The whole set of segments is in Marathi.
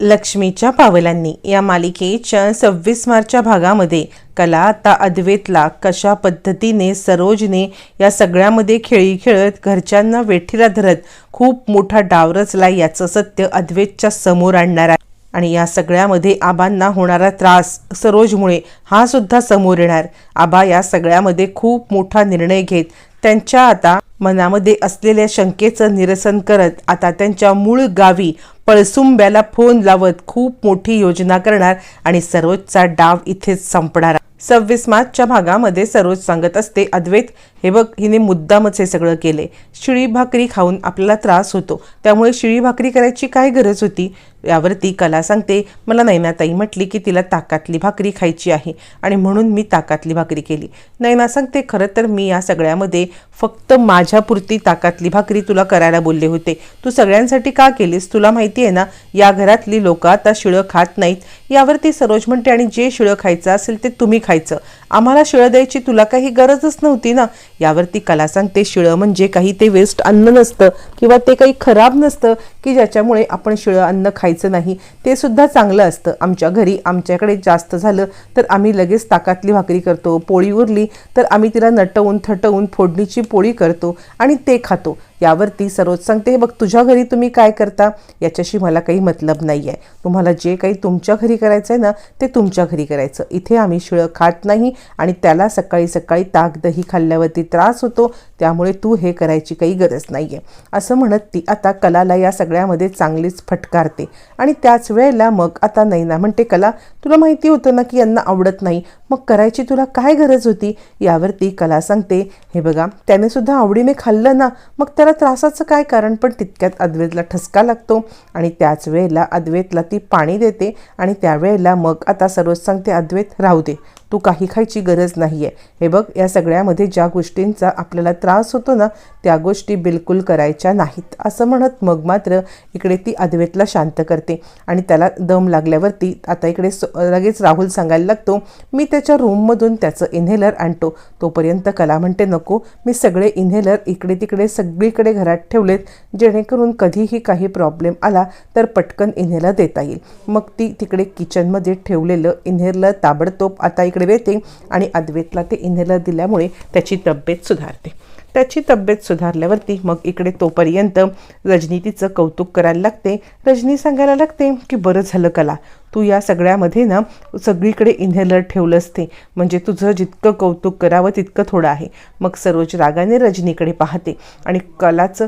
लक्ष्मीच्या पावलांनी. या मालिकेच्या सव्वीस मार्चच्या भागामध्ये कला आता अद्वेतला कशा पद्धतीने सरोजने या सगळ्यामध्ये खेळी खेळत घरच्यांना वेठीला धरत खूप मोठा डाव रचला याचं सत्य अद्वेतच्या समोर आणणार आहे. आणि या सगळ्यामध्ये आबांना होणारा त्रास सरोजमुळे हा सुद्धा समोर येणार. आबा या सगळ्यामध्ये खूप मोठा निर्णय घेत त्यांच्या आता मनामध्ये असलेल्या शंकेचं निरसन करत आता त्यांच्या मूळ गावी पळसुंब्याला फोन लावत खूप मोठी योजना करणार आणि सरोजचा डाव इथेच संपणार. सव्वीस मार्चच्या भागामध्ये सरोज सांगत असते अद्वैत हे बघ हिने मुद्दामच हे सगळं केले शिळी भाकरी खाऊन आपल्याला त्रास होतो. त्यामुळे शिळी भाकरी करायची काय गरज होती यावरती कला सांगते मला नैनाताई म्हटली की तिला ताकातली भाकरी खायची आहे आणि म्हणून मी ताकातली भाकरी केली नैना सांगते खरं तर मी या सगळ्यामध्ये फक्त माझ्यापुरती ताकातली भाकरी तुला करायला बोलले होते. तू सगळ्यांसाठी का केलीस? तुला माहिती आहे ना या घरातली लोक आता शिळं खात नाहीत. यावरती सरोज म्हणते आणि जे शिळं खायचं असेल ते तुम्ही खायचं. आम्हाला शिळं द्यायची तुला काही गरजच नव्हती ना? यावरती कला सांगते शिळं म्हणजे काही ते वेस्ट अन्न नसतं किंवा ते काही खराब नसतं की ज्याच्यामुळे आपण शिळं अन्न खायचं नाही. ते सुद्धा चांगलं असतं. आमच्या घरी आमच्याकडे जास्त झालं तर आम्ही लगेच ताकातली भाकरी करतो पोळी उरली तर आम्ही तिला नटवून थटवून फोडणीची पोळी करतो आणि ते खातो. यावरती सरोज सांगते हे बघ तुझ्या घरी तुम्ही काय करता? याच्याशी मला काही मतलब नाही आहे तुम्हाला जे काही तुमच्या घरी करायचं आहे ना ते तुमच्या घरी करायचं. इथे आम्ही शिळं खात नाही आणि त्याला सकाळी सकाळी ताक दही खाल्ल्यावरती त्रास होतो. त्यामुळे तू हे करायची काही गरज नाही आहे असं म्हणत ती आता कलाला या सगळ्यामध्ये चांगलीच फटकारते. आणि त्याच वेळेला मग आता नैना म्हणते कला तुला माहिती होतं ना की यांना आवडत नाही. मग करायची तुला काय गरज होती? यावरती कला सांगते हे बघा त्याने सुद्धा आवडीने खाल्लं ना मग त्याला त्रासाचं काय कारण? पण तितक्यात अद्वैतला ठसका लागतो. आणि त्याच वेळेला अद्वैतला ती पाणी देते आणि त्यावेळेला मग आता सर्वच सांगते अद्वैत राहू दे. तू काही खायची गरज नाही आहे हे बघ या सगळ्यामध्ये ज्या गोष्टींचा आपल्याला त्रास होतो ना त्या गोष्टी बिलकुल करायच्या नाहीत. असं म्हणत मग मात्र इकडे ती अद्वैतला शांत करते आणि त्याला दम लागल्यावरती आता इकडे लगेच राहुल सांगायला लागतो मी त्याच्या रूममधून त्याचं इन्हेलर आणतो. तोपर्यंत कला म्हणते नको मी सगळे इन्हेलर इकडे तिकडे सगळीकडे घरात ठेवलेत. जेणेकरून कधीही काही प्रॉब्लेम आला तर पटकन इन्हेलर देता येईल. मग ती तिकडे किचनमध्ये ठेवलेलं इन्हेलर ताबडतोब आता इकडे येते आणि अद्वैतला ते इन्हेलर दिल्यामुळे त्याची तब्येत सुधारते. त्याची तब्येत सुधारल्यावरती मग इकडे तोपर्यंत रजनी तिचं कौतुक करायला लागते. रजनी सांगायला लागते की बरं झालं कला तू या सगळ्यामध्ये ना सगळीकडे इन्हेलर ठेवलं असते. म्हणजे तुझं जितकं कौतुक करावं तितकं थोडं आहे. मग सरोज रागाने रजनीकडे पाहते आणि कलाचं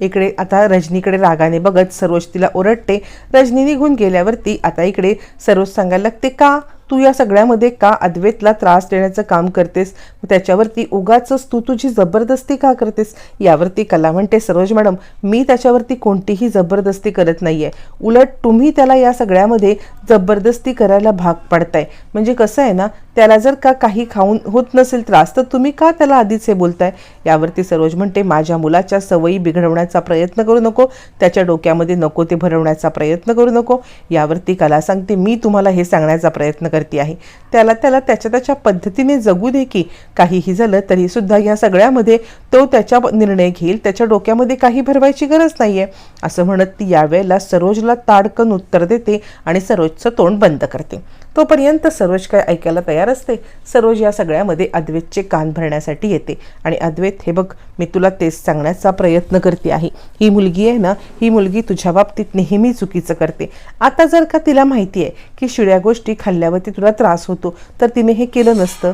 इकडे आता रजनीकडे रागाने बघत सरोज तिला ओरडते. रजनी निघून गेल्यावरती आता इकडे सरोज सांगायला लागते का? तू या सगळ्यामध्ये का अद्वैतला त्रास देण्याचं काम करतेस? त्याच्यावरती उगाच तू तुझी जबरदस्ती का करतेस? यावरती कला म्हणते सरोज मॅडम मी त्याच्यावरती कोणतीही जबरदस्ती करत नाही आहे उलट तुम्ही त्याला या सगळ्यामध्ये जबरदस्ती करायला भाग पाडताय. म्हणजे कसं आहे ना त्याला जर का काही खाऊन होत नसेल त्रास तर तुम्ही का त्याला आधीच हे बोलताय? यावरती सरोज म्हणते माझ्या मुलाच्या सवयी बिघडवण्याचा प्रयत्न करू नको. त्याच्या डोक्यामध्ये नको ते भरवण्याचा प्रयत्न करू नको. यावरती कला सांगते मी तुम्हाला हे सांगण्याचा प्रयत्न करते आहे. त्याला त्याला त्याच्या त्याच्या पद्धतीने जगू दे की काहीही झालं तरी सुद्धा या सगळ्यामध्ये तो त्याच्या निर्णय घेईल. त्याच्या डोक्यामध्ये काही भरवायची गरज नाही आहे असं म्हणत ती यावेळेला सरोजला ताडकन उत्तर देते आणि सरोजचं तोंड बंद करते. तोपर्यंत सरोज काय ऐकायला तयार असते. सरोज या सगळ्यामध्ये अद्वैतचे कान भरण्यासाठी येते. आणि अद्वैत हे बघ मी तुला तेच सांगण्याचा प्रयत्न करते आहे. ही मुलगी आहे ना ही मुलगी तुझ्या बाबतीत नेहमी चुकीचं करते. आता जर का तिला माहिती आहे की शिळ्या गोष्टी खाल्ल्यावरती तुला त्रास होतो तर तिने हे केलं नसतं.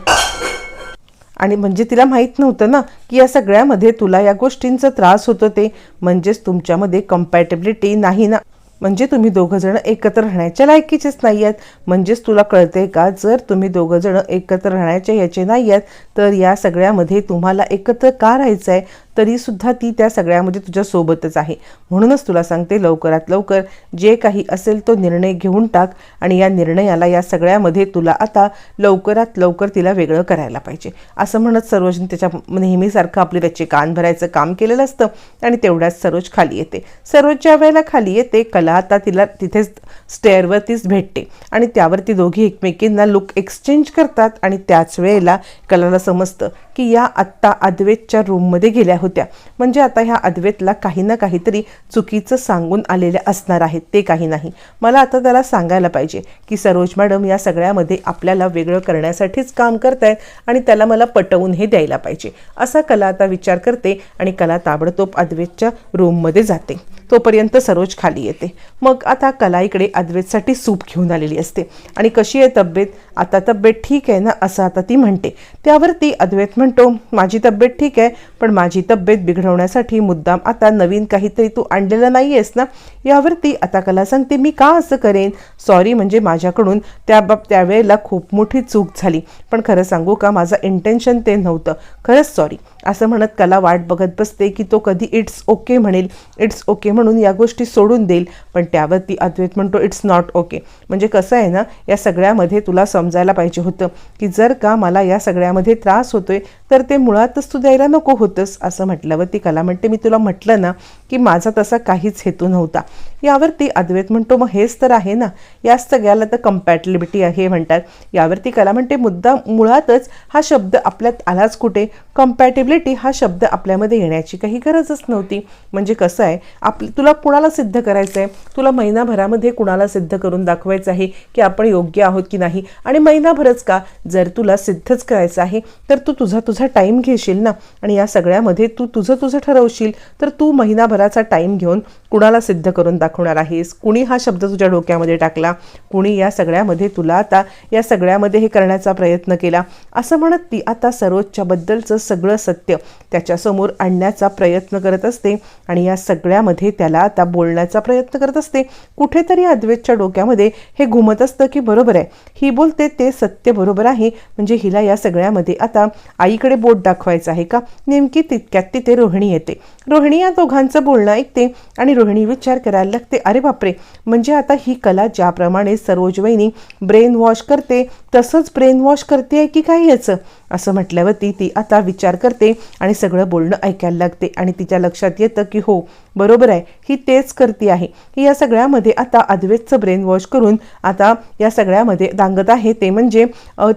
आणि म्हणजे तिला माहीत नव्हतं ना की या सगळ्यामध्ये तुला या गोष्टींचा त्रास होतो ते. म्हणजेच तुमच्यामध्ये कम्पॅटेबिलिटी नाही ना. म्हणजे तुम्ही दोघं जण एकत्र राहण्याच्या लायकीचेच नाही आहेत म्हणजेच तुला कळते का जर तुम्ही दोघं जण एकत्र राहण्याच्या याचे नाही आहेत तर या सगळ्यामध्ये तुम्हाला एकत्र का राहायचं आहे तरीसुद्धा ती त्या सगळ्यामध्ये तुझ्या सोबतच आहे. म्हणूनच तुला सांगते लवकरात लवकर जे काही असेल तो निर्णय घेऊन टाक आणि या निर्णयाला या सगळ्यामध्ये तुला आता लवकरात लवकर तिला वेगळं करायला पाहिजे. असं म्हणत सरोजने त्याच्या नेहमीसारखं आपले त्याचे कान भरायचं काम केलेलं असतं आणि तेवढ्याच सरोज खाली येते. सरोज ज्या वेळेला खाली येते कला आता तिला तिथेच स्टेअरवरतीच भेटते आणि त्यावरती दोघी एकमेकींना लुक एक्सचेंज करतात आणि त्याच वेळेला कलाला समजतं की या आत्ता अद्वेतच्या रूममध्ये गेल्या होत्या. होत्या. म्हणजे आता ह्या अद्वैतला काही ना काहीतरी चुकीचं सांगून आलेल्या असणार आहेत ते काही नाही. मला आता त्याला सांगायला पाहिजे की सरोज मॅडम या सगळ्यामध्ये आपल्याला वेगळं करण्यासाठीच काम करतायत आणि त्याला मला पटवून हे द्यायला पाहिजे. असा कला आता विचार करते आणि कला ताबडतोब अद्वैतच्या रूममध्ये जाते. तोपर्यंत सरोज खाली येते. मग आता कला इकडे अद्वैतसाठी सूप घेऊन आलेली असते. आणि कशी आहे तब्येत? आता तब्येत ठीक आहे ना? असं आता ती म्हणते. त्यावर ती अद्वैत म्हणतो माझी तब्येत ठीक आहे पण माझी तब्येत बिघडवण्यासाठी मुद्दाम आता नवीन काहीतरी तू आणलेलं नाही आहेस ना यावरती आता कला सांगते मी का असं करेन? सॉरी म्हणजे माझ्याकडून त्या बाब त्यावेळेला खूप मोठी चूक झाली. पण खरं सांगू का माझं इंटेन्शन ते नव्हतं. खरंच सॉरी असं म्हणत कला वाट बघत बसते की तो कधी इट्स ओके म्हणेल. इट्स ओके म्हणून या गोष्टी सोडून देईल. पण त्यावरती अद्वैत म्हणतो इट्स नॉट ओके म्हणजे कसं आहे ना या सगळ्यामध्ये तुला समजायला पाहिजे होतं की जर का मला या सगळ्यामध्ये त्रास होतोय तर ते मुळातच तू द्यायला नको होतंस असं म्हटल्यावरती कला म्हणते. मी तुला म्हटलं ना की माझा तसा काहीच हेतू नव्हता. यावरती अद्वैत म्हणतो मग हेच तर आहे ना. या सगळ्याला तर कम्पॅटिबिलिटी आहे म्हणतात. यावरती कला म्हणते मुद्दा मुळातच हा शब्द आपल्यात आलाच कुठे? कम्पॅटिबिलिटी हा शब्द आपल्यामध्ये येण्याची काही गरजच नव्हती. म्हणजे कसं आहे आप तुला कुणाला सिद्ध करायचं आहे तुला महिनाभरामध्ये कुणाला सिद्ध करून दाखवायचं आहे की आपण योग्य आहोत की नाही? आणि महिनाभरच का? जर तुला सिद्धच करायचं आहे तर तू तुझा तुझा टाईम घेशील ना. आणि या सगळ्यामध्ये तू तुझं तुझं ठरवशील तर तू महिनाभराचा टाईम घेऊन कुणाला सिद्ध करून दाखवणार आहेस? कुणी हा शब्द तुझ्या डोक्यामध्ये टाकला? कुणी या सगळ्यामध्ये तुला आता या सगळ्यामध्ये हे करण्याचा प्रयत्न केला? असं म्हणत ती आता सरोजच्या सगळं सत्य त्याच्यासमोर आणण्याचा प्रयत्न करत असते आणि या सगळ्यामध्ये त्याला आता बोलण्याचा प्रयत्न करत असते. कुठेतरी अद्वैतच्या डोक्यामध्ये हे घुमत असतं की बरोबर आहे. ही बोलते ते सत्य बरोबर आहे. म्हणजे हिला या सगळ्यामध्ये आता आईकडे बोट दाखवायचं आहे का? नेमकी तितक्यात तिथे रोहिणी येते. रोहिणी या दोघांचं बोलणं ऐकते आणि रोहिणी विचार करायला शकते. अरे बापरे. म्हणजे आता ही कला ज्याप्रमाणे सरोज वहिनी ब्रेन वॉश करते तसंच ब्रेन वॉश करते आहे की काय याचं? असं म्हटल्यावरती ती आता विचार करते आणि सगळं बोलणं ऐकायला लागते आणि तिच्या लक्षात येतं की हो बरोबर आहे. ही तेच करते आहे. ही या सगळ्यामध्ये आता अद्वैतचं ब्रेन वॉश करून आता या सगळ्यामध्ये दांगत आहे. ते म्हणजे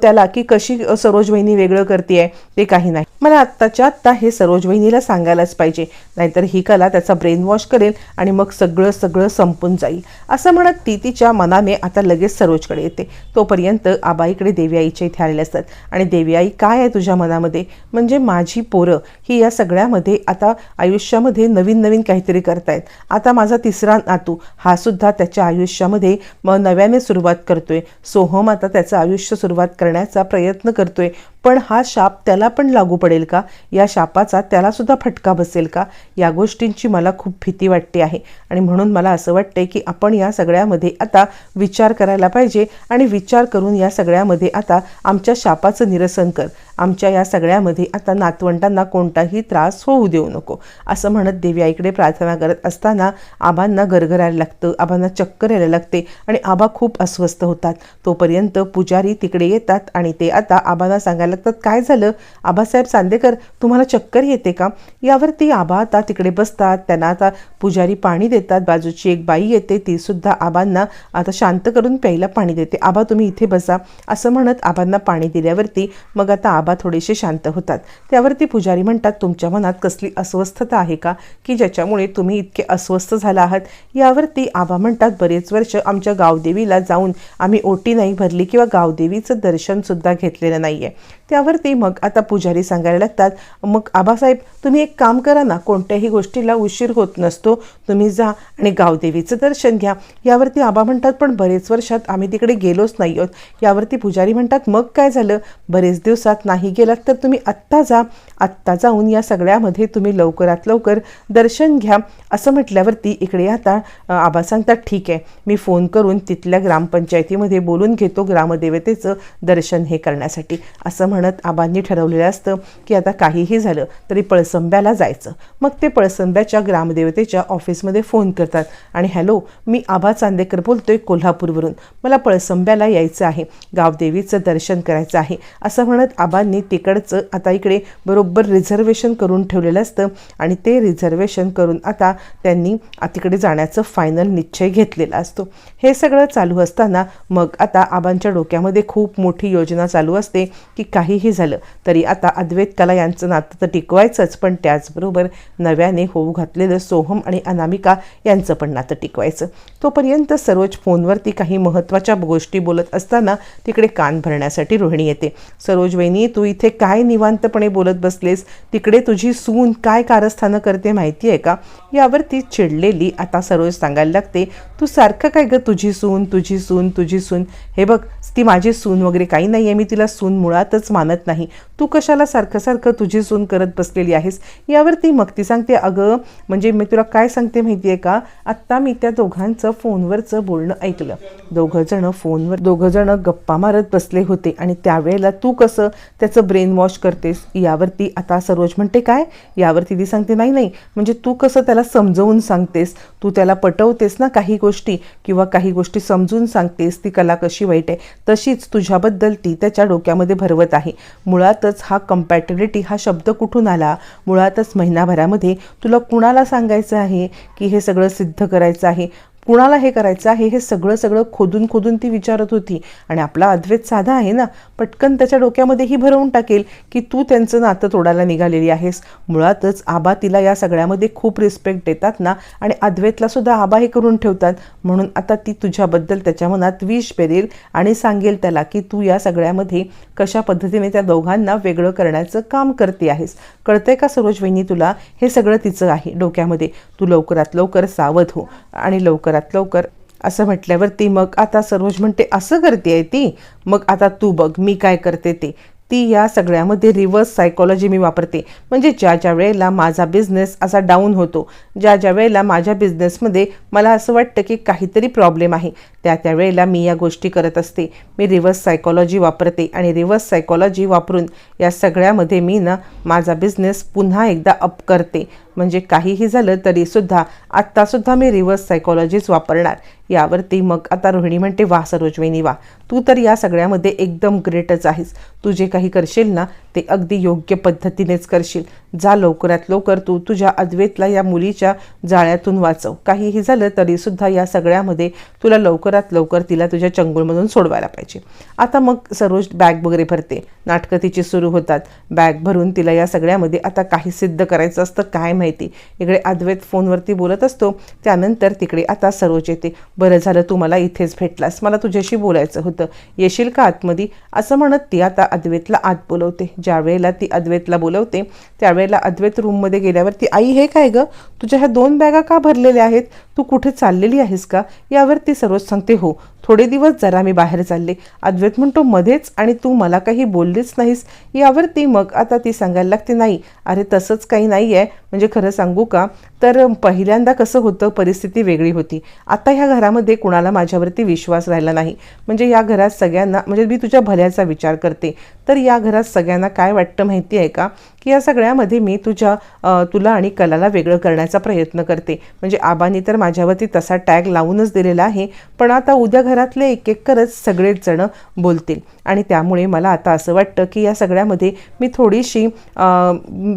त्याला की कशी सरोज वहिनी वेगळं करते आहे ते काही नाही. मला आत्ताच्या आत्ता हे सरोज वहिनीला सांगायलाच पाहिजे. नाहीतर ही कला त्याचा ब्रेन वॉश करेल आणि मग सगळं सगळं संपून जाईल. असं म्हणत ती तिच्या मनाने आता लगेच सरोजकडे येते. तोपर्यंत आबाईकडे देवी आईच्या इथे आलेले असतात. आणि देवी आई काय आहे तुझ्या मनामध्ये? म्हणजे माझी पोरं ही या सगळ्यामध्ये आता आयुष्यामध्ये नवीन नवीन काहीतरी करतायत. आता माझा तिसरा नातू हा सुद्धा त्याच्या आयुष्यामध्ये मग नव्याने सुरुवात करतोय. सोहम आता त्याचं आयुष्य सुरुवात करण्याचा प्रयत्न करतोय. पण हा शाप त्याला पण लागू पडेल का? या शापाचा त्यालासुद्धा फटका बसेल का? या गोष्टींची मला खूप भीती वाटते आहे. आणि म्हणून मला असं वाटतंय की आपण या सगळ्यामध्ये आता विचार करायला पाहिजे आणि विचार करून या सगळ्यामध्ये आता आमच्या शापाचं निरसन कर. आमच्या या सगळ्यामध्ये आता नातवंडांना कोणताही त्रास होऊ देऊ नको. असं म्हणत देवी आईकडे प्रार्थना करत असताना आबांना गरगरायला लागतं आबांना चक्कर यायला लागते आणि आबा खूप अस्वस्थ होतात. तोपर्यंत पुजारी तिकडे येतात आणि ते आता आबांना सांगायला लागतात काय झालं? आबासाहेब चांदेकर तुम्हाला चक्कर येते का? यावरती आबा आता तिकडे बसतात त्यांना आता पुजारी पाणी देतात बाजूची एक बाई येते ती सुद्धा आबांना आता शांत करून प्यायला पाणी देते. आबा तुम्ही इथे बसा. असं म्हणत आबांना पाणी दिल्यावरती मग आता बाबा थोडेसे शांत होतात. त्यावरती पुजारी म्हणतात तुमच्या मनात कसली अस्वस्थता आहे का? की ज्याच्यामुळे तुम्ही इतके अस्वस्थ झाला आहात? यावरती आबा म्हणतात बरेच वर्ष आमच्या गावदेवीला जाऊन आम्ही ओटी नाही भरली किंवा गावदेवीचं दर्शन सुद्धा घेतलेलं नाही आहे त्यावरती मग आता पुजारी सांगायला लागतात मग आबासाहेब तुम्ही एक काम करा ना कोणत्याही गोष्टीला उशीर होत नसतो. तुम्ही जा आणि गावदेवीचं दर्शन घ्या. यावरती आबा म्हणतात पण बरेच वर्षात आम्ही तिकडे गेलोच नाही आहोत यावरती पुजारी म्हणतात मग काय झालं? बरेच दिवसात नाही गेलात तर तुम्ही आत्ता जा. आत्ता जाऊन या सगळ्यामध्ये तुम्ही लवकरात लवकर दर्शन घ्या. असं म्हटल्यावरती इकडे आता आबा सांगतात ठीक आहे मी फोन करून तिथल्या ग्रामपंचायतीमध्ये बोलून घेतो ग्रामदेवतेचं दर्शन हे करण्यासाठी. असं म्हणत आबांनी ठरवलेलं असतं की आता काहीही झालं तरी पळसंब्याला जायचं. मग ते पळसंब्याच्या ग्रामदेवतेच्या ऑफिसमध्ये फोन करतात आणि हॅलो मी आबा चांदेकर बोलतोय कोल्हापूरवरून. मला पळसंब्याला यायचं आहे. गावदेवीचं दर्शन करायचं आहे. असं म्हणत आबांनी तिकडचं आता इकडे बरोबर रिझर्वेशन करून ठेवलेलं असतं आणि ते रिझर्वेशन करून आता त्यांनी तिकडे जाण्याचं फायनल निश्चय घेतलेला असतो. हे सगळं चालू असताना मग आता आबांच्या डोक्यामध्ये खूप मोठी योजना चालू असते की काही काहीही झालं तरी आता अद्वैत कला यांचं नातं तर टिकवायचंच पण त्याचबरोबर नव्याने होऊ घातलेलं सोहम आणि अनामिका यांचं पण नातं टिकवायचं. तोपर्यंत सरोज फोनवरती काही महत्त्वाच्या गोष्टी बोलत असताना तिकडे कान भरण्यासाठी रोहिणी येते. सरोज वहिनी तू इथे काय निवांतपणे बोलत बसलेस? तिकडे तुझी सून काय कारस्थानं करते माहिती आहे का? यावर ती चिडलेली आता सरोज सांगायला लागते तू सारखं काय गं तुझी सून तुझी सून तुझी सून? हे बघ ती माझी सून वगैरे काही नाही आहे मी तिला सून मुळातच मानत नाही. तू कशाला सारखं सारखं तुझी सून करत बसलेली आहेस? यावर ती मग ती सांगते. अगं म्हणजे मी तुला काय सांगते माहिती आहे का? आत्ता मी त्या दोघांचं फोनवरचं बोलणं ऐकलं. दोघंजणं फोनवर दोघंजणं गप्पा मारत बसले होते. आणि त्यावेळेला तू कसं त्याचं ब्रेन वॉश करतेस यावरती आता सरोज म्हणते काय? यावरती ती सांगते नाही नाही. म्हणजे तू कसं त्याला समजवून सांगतेस? तू त्याला पटवतेस ना काही गोष्टी? किंवा काही गोष्टी समजून सांगतेस? ती कला कशी वाईट आहे? तशीच तुझ्याबद्दल ती त्याच्या डोक्यामध्ये भरवत आहे. मुळातच हा कम्पॅटिबिलिटी हा शब्द कुठून आला? मुळातच महिनाभरामध्ये तुला कुणाला सांगायचं आहे की हे सगळं सिद्ध करायचं आहे? कुणाला हे करायचं आहे हे सगळं सगळं खोदून खोदून ती विचारत होती. आणि आपला अद्वैत साधा आहे ना पटकन त्याच्या डोक्यामध्येही भरवून टाकेल की तू त्यांचं नातं तोडायला निघालेली आहेस. मुळातच आबा तिला या सगळ्यामध्ये खूप रिस्पेक्ट देतात ना आणि अद्वैतला सुद्धा आबा हे करून ठेवतात. म्हणून आता ती तुझ्याबद्दल त्याच्या मनात विष पेरेल आणि सांगेल त्याला की तू या सगळ्यामध्ये कशा पद्धतीने त्या दोघांना वेगळं करण्याचं काम करते आहेस. कळतंय का सरोज वहिनी तुला? हे सगळं तिचं आहे डोक्यामध्ये. तू लवकरात लवकर सावध हो आणि लवकर लवकरात लवकर. असं म्हटल्यावरती मग आता सरोज म्हणते असं करते आहे ती. मग आता तू बघ मी काय करते ते. ती या सगळ्यामध्ये रिव्हर्स सायकॉलॉजी मी वापरते. म्हणजे ज्या ज्या वेळेला माझा बिझनेस असा डाऊन होतो ज्या ज्या वेळेला माझ्या बिझनेसमध्ये मला असं वाटतं की काहीतरी प्रॉब्लेम आहे. त्या त्या वेळेला मी या गोष्टी करत असते. मी रिव्हर्स सायकॉलॉजी वापरते आणि रिव्हर्स सायकॉलॉजी वापरून या सगळ्यामध्ये मी ना माझा बिझनेस पुन्हा एकदा अप करते. म्हणजे काहीही झालं तरीसुद्धा आत्तासुद्धा मी रिव्हर्स सायकॉलॉजीच वापरणार. यावरती मग आता रोहिणी म्हणते वा सरोजवेनी वा तू तर या सगळ्यामध्ये एकदम ग्रेटच आहेस. तू जे काही करशील ना ते अगदी योग्य पद्धतीनेच करशील. जा लवकरात लवकर तू तुझ्या अद्वेतला या मुलीच्या जाळ्यातून वाचव. काहीही झालं तरीसुद्धा या सगळ्यामध्ये तुला लवकरात लवकर तिला तुझ्या चंगुळमधून सोडवायला पाहिजे. आता मग सरोज बॅग वगैरे भरते. नाटकं तिची सुरू होतात. बॅग भरून तिला या सगळ्यामध्ये आता काही सिद्ध करायचं असतं काय माहिती? इकडे अद्वैत फोनवरती बोलत असतो. त्यानंतर तिकडे आता सरोज येते. बरं झालं तू मला इथेच भेटलास. मला तुझ्याशी बोलायचं होतं. येशील का आतमध्ये? असं म्हणत ती आता अद्वैतला आत बोलवते. ज्या वेळेला ती अद्वैतला बोलवते त्यावेळेला अद्वैत रूममध्ये गेल्यावर ती आई हे काय गं? तुझ्या ह्या दोन बॅगा का भरलेल्या आहेत? तू कुठे चाललेली आहेस का? यावर ती सर्वच सांगते हो थोडे दिवस जरा मी बाहेर चालले. अद्वैत म्हणतो मध्येच आणि तू मला काही बोललीच नाहीस. यावर ती मग आता ती सांगायला लागते नाही अरे तसंच काही नाही आहे म्हणजे खरं सांगू का? तर पहिल्यांदा कसं होतं परिस्थिती वेगळी होती. आता ह्या घरामध्ये कुणाला माझ्यावरती विश्वास राहिला नाही. म्हणजे या घरात सगळ्यांना म्हणजे मी तुझ्या भल्याचा विचार करते. तर या घरात सगळ्यांना काय वाटतं माहिती आहे का? की या सगळ्यामध्ये मी तुझ्या तुला आणि कलाला वेगळं करण्याचा प्रयत्न करते. म्हणजे आबानी तर माझ्यावरती तसा टॅग लावूनच दिलेला आहे. पण आता उद्या घरातले एक एक करत सगळेच जण बोलतील. आणि त्यामुळे मला आता असं वाटतं की या सगळ्यामध्ये मी थोडीशी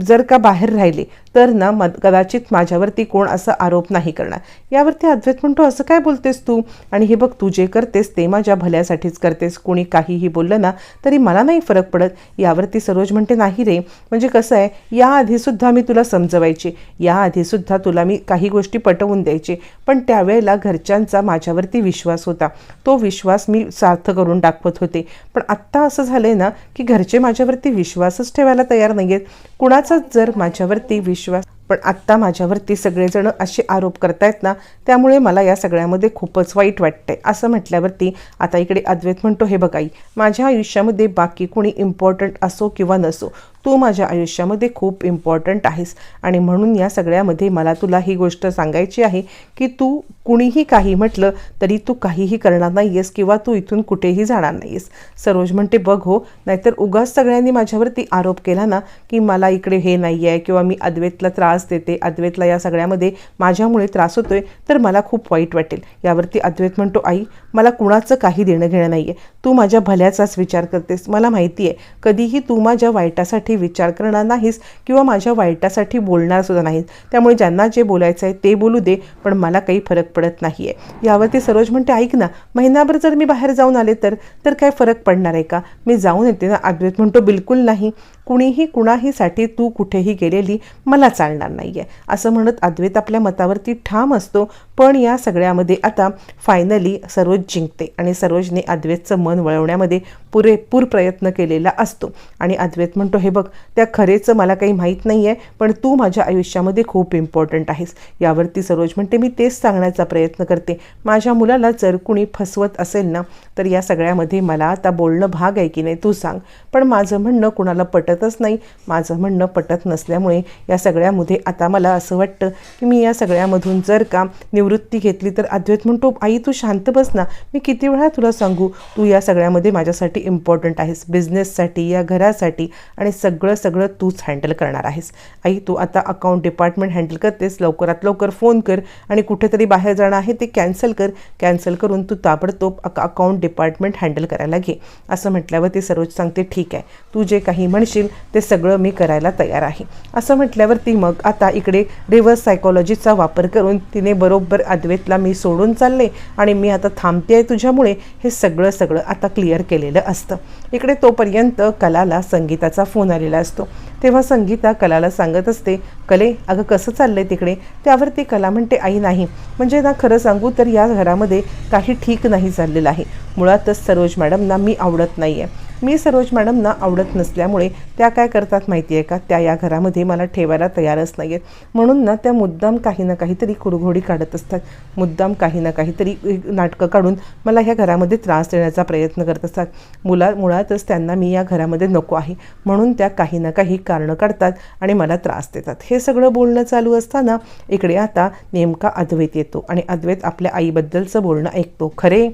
जर का बाहेर राहिले तर ना मग कदाचित माझ्यावरती कोण असा आरोप नाही करणार. यावरती अद्वैत म्हणतो असं काय बोलतेस तू? आणि हे बघ तू जे करतेस ते माझ्या भल्यासाठीच करतेस. कोणी काहीही बोललं ना तरी मला नाही फरक पडत. यावरती सरोज म्हणते नाही रे. म्हणजे कसं आहे याआधीसुद्धा मी तुला समजवायचे. याआधीसुद्धा तुला मी काही गोष्टी पटवून द्यायचे. पण त्यावेळेला घरच्यांचा माझ्यावरती विश्वास होता. तो विश्वास मी सार्थ करून दाखवत होते. पण आत्ता असं झालं आहे ना की घरचे माझ्यावरती विश्वासच ठेवायला तयार नाही आहेत कुणाचाच जर माझ्यावरती विश्वास पण आत्ता माझ्यावरती सगळेजण असे आरोप करतायत ना त्यामुळे मला या सगळ्यामध्ये खूपच वाईट वाटतंय. असं म्हटल्यावरती आता इकडे अद्वैत म्हणतो हे बघाई माझ्या आयुष्यामध्ये बाकी कोणी इम्पॉर्टंट असो किंवा नसो तू माझ्या आयुष्यामध्ये खूप इम्पॉर्टंट आहेस. आणि म्हणून या सगळ्यामध्ये मला तुला ही गोष्ट सांगायची आहे की तू कुणीही काही म्हटलं तरी तू काहीही करणार नाही आहेस किंवा तू इथून कुठेही जाणार नाही आहेस सरोज म्हणते बघ हो नाहीतर उगाच सगळ्यांनी माझ्यावरती आरोप केला ना की मला इकडे हे नाही आहे किंवा मी अद्वैतला त्रास देते अद्वैतला या सगळ्यामध्ये माझ्यामुळे त्रास होतोय तर मला खूप वाईट वाटेल. यावरती अद्वैत म्हणतो आई मला कुणाचं काही देणं घेणं नाही आहे तू माझ्या भल्याचाच विचार करतेस. मला माहिती आहे कधीही तू माझ्या वाईटासाठी विचार करणार नाहीस किंवा माझ्या वाईटासाठी बोलणार सुद्धा नाहीस. त्यामुळे ज्यांना जे बोलायचं आहे ते बोलू दे पण मला काही फरक पडत नाही आहे यावरती सरोज म्हणते ऐक ना महिनाभर जर मी बाहेर जाऊन आले तर तर काय फरक पडणार आहे का? मी जाऊन येते ना. अद्वैत म्हणतो बिलकुल नाही. कुणीही कुणाहीसाठी तू कुठेही गेलेली मला चालणार नाही आहे असं म्हणत अद्वैत आपल्या मतावरती ठाम असतो. पण या सगळ्यामध्ये आता फायनली सरोज जिंकते आणि सरोजने अद्वैतचं मन वळवण्यामध्ये पुरेपूर प्रयत्न केलेला असतो. आणि अद्वैत म्हणतो हे बघ त्या खरेचं मला काही माहीत नाही आहे पण तू माझ्या आयुष्यामध्ये खूप इम्पॉर्टंट आहेस. यावरती सरोज म्हणते मी तेच सांगण्याचा प्रयत्न करते. माझ्या मुलाला जर कुणी फसवत असेल ना तर या सगळ्यामध्ये मला आता बोलणं भाग आहे की नाही तू सांग. पण माझं म्हणणं कुणाला पटतच नाही. माझं म्हणणं पटत नसल्यामुळे या सगळ्यामध्ये आता मला असं वाटतं की मी या सगळ्यामधून जर का निवृत्ती घेतली तर अद्वैत म्हणतो आई तू शांत बस ना. मी किती वेळा तुला सांगू? तू या सगळ्यामध्ये माझ्यासाठी इम्पॉर्टंट आहेस. बिझनेससाठी या घरासाठी आणि सगळं सगळं तूच हँडल करणार आहेस. आई तू आता अकाउंट डिपार्टमेंट हँडल करतेस. लवकरात लवकर फोन कर आणि कुठेतरी बाहेर जाणं आहे ते कॅन्सल कर. कॅन्सल करून तू ताबडतोब अका अकाउंट डिपार्टमेंट हँडल करायला घे. असं म्हटल्यावर ती सरोज सांगते ठीक आहे. तू जे काही म्हणशील ते सगळं मी करायला तयार आहे. असं म्हटल्यावर ती मग आता इकडे रिव्हर्स सायकोलॉजीचा वापर करून तिने बरोबर अद्वैतला मी सोडून चालले आणि मी आता थांबते आहे तुझ्यामुळे. हे सगळं सगळं आता क्लिअर केलेलं असतं. इकडे तोपर्यंत कलाला संगीताचा फोन आलेला असतो. तेव्हा संगीता कलाला सांगत असते कले अगं कसं चाललं आहे तिकडे? त्यावर ती कला म्हणते आई नाही. म्हणजे ना खरं सांगू तर या घरामध्ये काही ठीक नाही चाललेलं आहे. मुळातच सरोज मॅडमना मी आवडत नाही आहे मी सरोज मॅडमना आवडत नसल्यामुळे त्या काय करतात माहिती आहे का? त्या या घरामध्ये मला ठेवायला तयारच नाही आहेत म्हणून ना त्या मुद्दाम काही ना काहीतरी कुरघोडी काढत असतात. मुद्दाम काही ना काहीतरी नाटकं काढून मला ह्या घरामध्ये त्रास देण्याचा प्रयत्न करत असतात. मुला मुळातच त्यांना मी या घरामध्ये नको आहे. म्हणून त्या काही ना काही कारणं काढतात आणि मला त्रास देतात. हे सगळं बोलणं चालू असताना इकडे आता नेमका अद्वैत येतो आणि अद्वैत आपल्या आईबद्दलचं बोलणं ऐकतो. खरे?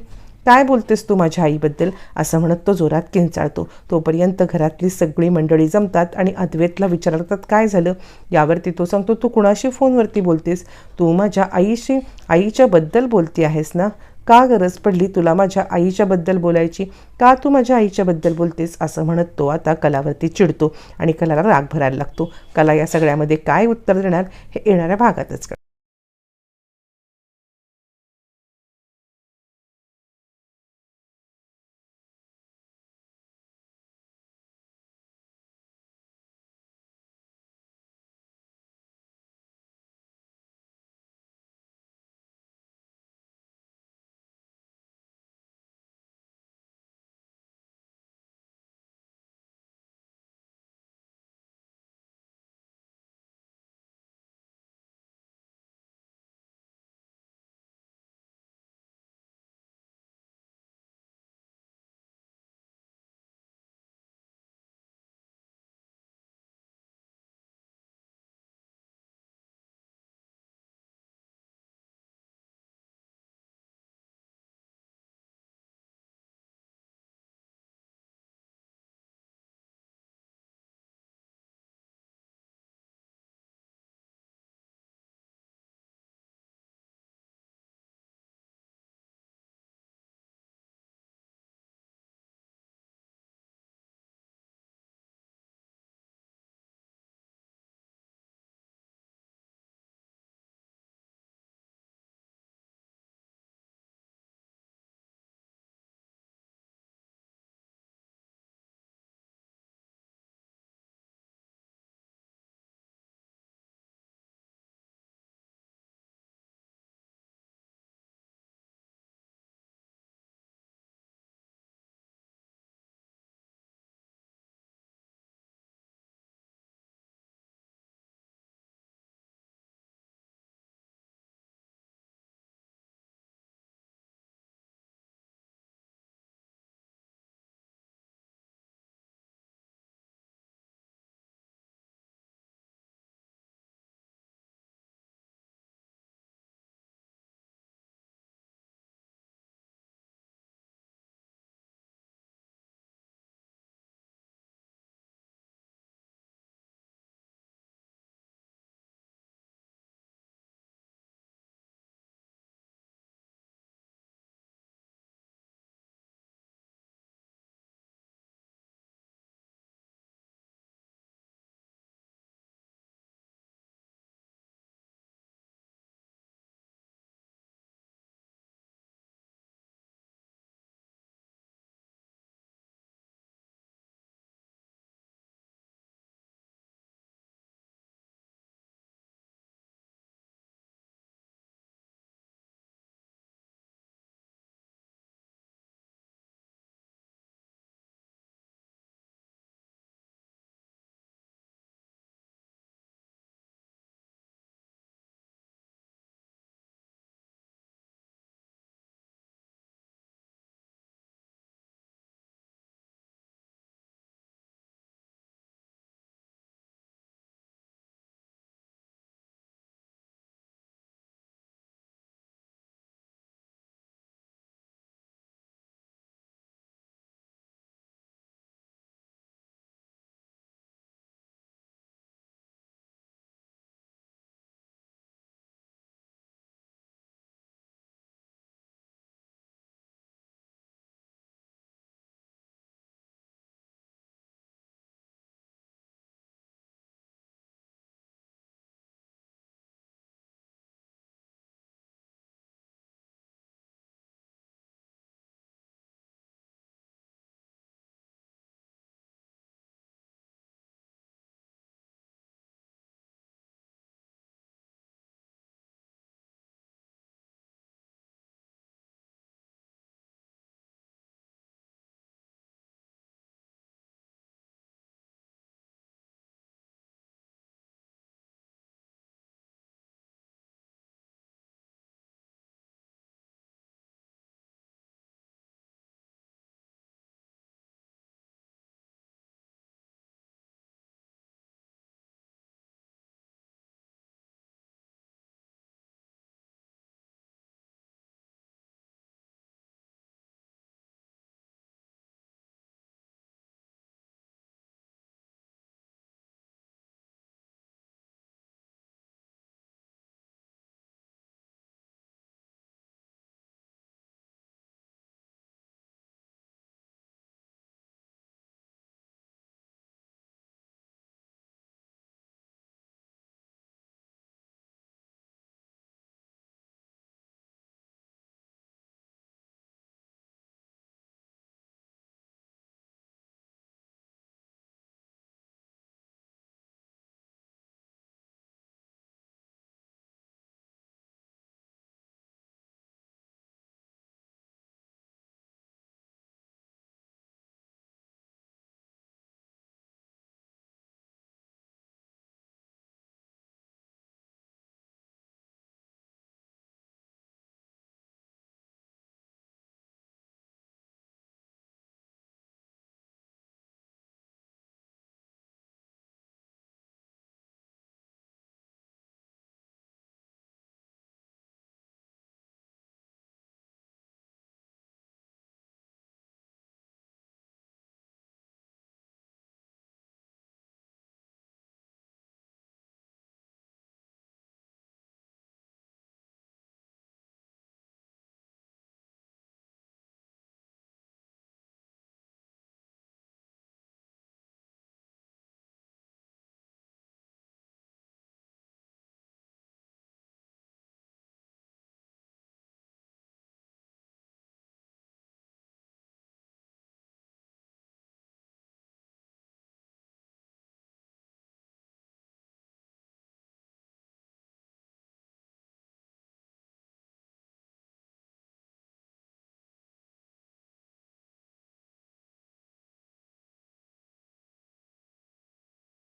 काय बोलतेस तू माझ्या आईबद्दल? असं म्हणत तो जोरात किंचाळतो. तोपर्यंत घरातली सगळी मंडळी जमतात आणि अद्वैतला विचारतात काय झालं? यावरती तो सांगतो तू कुणाशी फोनवरती बोलतेस? तू माझ्या आईशी आईच्याबद्दल बोलती आहेस ना? का गरज पडली तुला माझ्या आईच्याबद्दल बोलायची? का तू माझ्या आईच्याबद्दल बोलतेस? असं म्हणत तो आता कलावरती चिडतो आणि कलाला राग भरायला लागतो. कला या सगळ्यामध्ये काय उत्तर देणार हे येणाऱ्या भागातच कळ